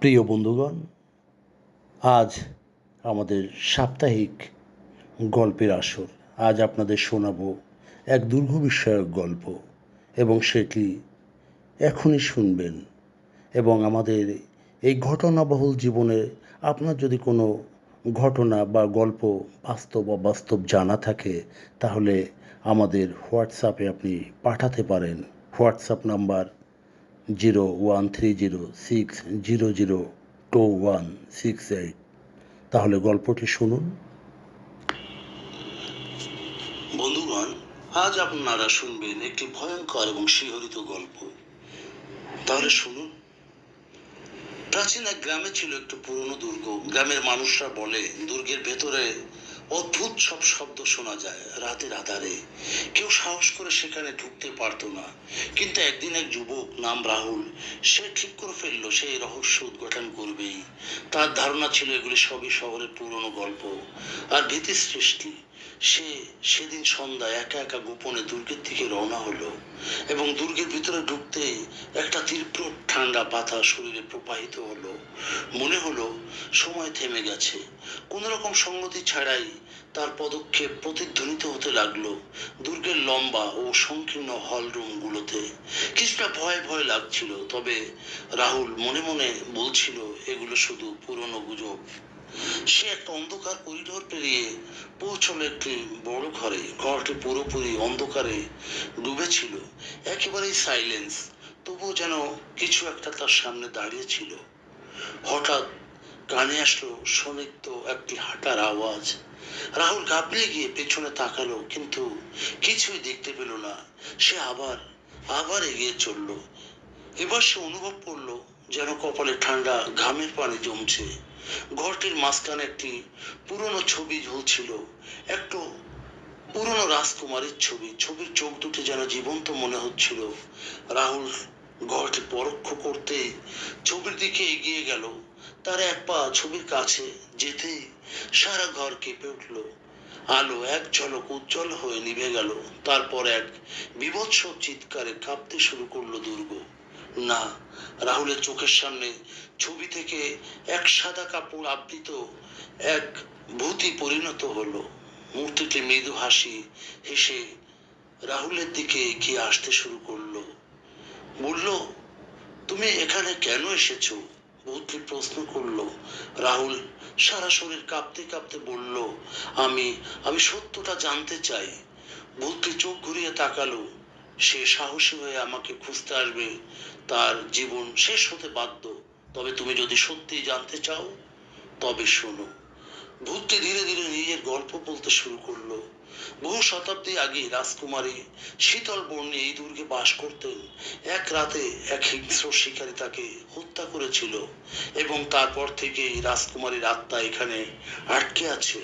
প্রিয় বন্ধুগণ, আজ আমাদের সাপ্তাহিক গল্পের আসর। আজ আপনাদের শোনাবো এক দুর্গ বিষয়ক গল্প এবং সেটি এখনই শুনবেন এবং আমাদের এই ঘটনাবহুল জীবনে আপনার যদি কোনো ঘটনা বা গল্প বাস্তব অবাস্তব জানা থাকে, তাহলে আমাদের হোয়াটসঅ্যাপে আপনি পাঠাতে পারেন। WhatsApp number zero one three zero six zero zero two one six eight. তাহলে গল্পটি শুনুন। বন্ধুগণ, আজ আপনারা শুনবেন একটি ভয়ঙ্কর এবং শিহরিত গল্প। তাহলে শুনুন। প্রাচীন এক গ্রামে ছিল একটু পুরনো দুর্গ। গ্রামের মানুষরা বলে, দুর্গের ভেতরে অদ্ভুত সব শব্দ শোনা যায় রাতের আধারে। কেউ সাহস করে সেখানে ঢুকতে পারতো না। কিন্তু একদিন এক যুবক নাম রাহুল, সে ঠিক করে ফেলল, সেই রহস্য উদ্ঘাটন করবেই। তার ধারণা ছিল এগুলি সবই শহরের পুরনো গল্প আর ভীতি সৃষ্টি। সে সেদিন সন্ধ্যায় একা একা গোপনে দুর্গের দিকে রওনা হলো এবং দুর্গের ভিতরে ঢুকতে একটা তীব্র ঠান্ডা বাতাস শরীরে প্রবাহিত হলো। মনে হলো সময় থেমে গেছে। কোন রকম সঙ্গতি ছাড়াই তার পদক্ষেপ প্রতিধ্বনিত হতে লাগল দুর্গের লম্বা ও সংকীর্ণ হল রুমগুলোতে। কিছুটা ভয় ভয় লাগছিল, তবে রাহুল মনে মনে বলছিল, এগুলো শুধু পুরনো গুজব। সে একটা অন্ধকার করিডোর পেরিয়ে পৌঁছলো একটি বড় ঘরে। ঘরটি পুরোপুরি অন্ধকারে ডুবেছিল, একেবারেই সাইলেন্স তবুও যেন কিছু একটা তার সামনে দাঁড়িয়ে ছিল। হঠাৎ কানে আসলো সনিগ্ধ একটি হাঁটার আওয়াজ। রাহুল ঘাবড়িয়ে গিয়ে পেছনে তাকালো, কিন্তু কিছুই দেখতে পেল না। সে আবার আবার এগিয়ে চলল। এবার সে অনুভব করল যেন কপালে ঠান্ডা ঘামের পানি জমছে। ঘরটির মাঝখানে একটি পুরনো ছবি ঝুলছিল। একটু পুরনো রাজকুমারীর ছবি। ছবির চোখ দুটি যেন জীবন্ত মনে হচ্ছিল। রাহুল ঘরটি পরোক্ষ করতে ছবির দিকে এগিয়ে গেল। তার এক পা ছবির কাছে যেতেই সারা ঘর কেঁপে উঠল। আলো এক ঝলক উজ্জ্বল হয়ে নিভে গেল। তারপর এক বিভৎস চিৎকারে কাঁপতে শুরু করল দুর্গ। না, রাহুলের চোখের সামনে ছবি থেকে এক সাদা কাপড় আবৃত এক ভূতি পরিণত হলো। মূর্তিটি মৃদু হাসি হেসে রাহুলের দিকে এগিয়ে আসতে শুরু করল। বলল, তুমি এখানে কেন এসেছ? ভূতটি প্রশ্ন করল। রাহুল সারা শরীর কাঁপতে কাঁপতে বলল, আমি আমি সত্যটা জানতে চাই। ভূতটি চোখ ঘুরিয়ে তাকালো। সে সাহসী হয়ে আমাকে খুঁজতে আসবে, তার জীবন শেষ হতে বাধ্য। তবে তুমি যদি সত্যি জানতে চাও, তবে শোনো। ভূতটি ধীরে ধীরে নিজের গল্প বলতে শুরু করল। বহু শতাব্দী আগে রাজকুমারী শীতল বর্ণে এই দুর্গে বাস করতেন। এক রাতে এক হিংস্র শিকারী তাকে হত্যা করেছিল এবং তারপর থেকেই রাজকুমারীর আত্মা এখানে আটকে আছে।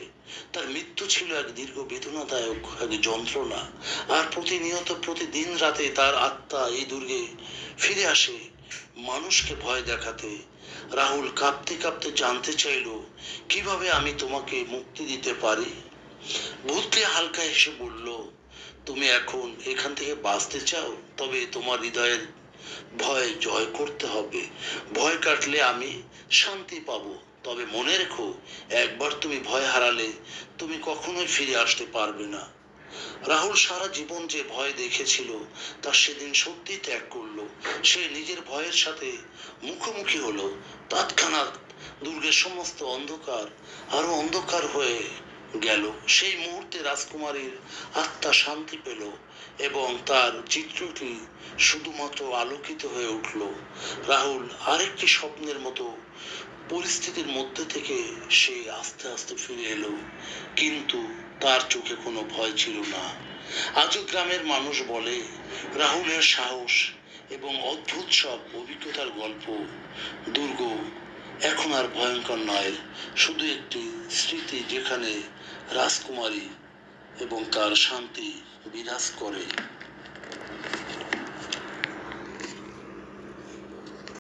তার মৃত্যু ছিল এক দীর্ঘ বেদনাদায়ক এক যন্ত্রণা আর প্রতিনিয়ত প্রতিদিন রাতে তার আত্মা এই দুর্গে ফিরে আসে। মানুষকে ভয় দেখাতে রাহুল কাঁপতে কাঁপতে জানতে চাইল, কীভাবে আমি তোমাকে মুক্তি দিতে পারি? ভূতটি হালকা হেসে বলল, তুমি এখন এখান থেকে বাঁচতে চাও? তবে তোমার হৃদয়ের ভয় জয় করতে হবে। ভয় কাটলে আমি শান্তি পাবো। তবে মনে রেখো, একবার তুমি ভয় হারালে তুমি কখনোই ফিরে আসতে পারবে না। রাহুল সারা জীবন যে ভয় দেখেছিল, তা সেদিন সত্যি ত্যাগ করল। সে নিজের ভয়ের সাথে মুখোমুখি হলো। তৎক্ষণাৎ দুর্গের সমস্ত অন্ধকার আরও অন্ধকার হয়ে গেল। সেই মুহূর্তে রাজকুমারীর আত্মা শান্তি পেল এবং তার চিত্রটি শুধুমাত্র আলোকিত হয়ে উঠল। রাহুল আরেকটি স্বপ্নের মতো পরিস্থিতির মধ্যে থেকে সে আস্তে আস্তে ফিরে এলো। কিন্তু তার চোখে কোনো ভয় ছিল না। আজও গ্রামের মানুষ বলে, রাহুলের সাহস এবং অদ্ভুত সব অভিজ্ঞতার গল্প দুর্গ এখন আর ভয়ঙ্কর নয় শুধু একটি স্মৃতি যেখানে রাজকুমারী এবং তার শান্তি বিরাজ করে।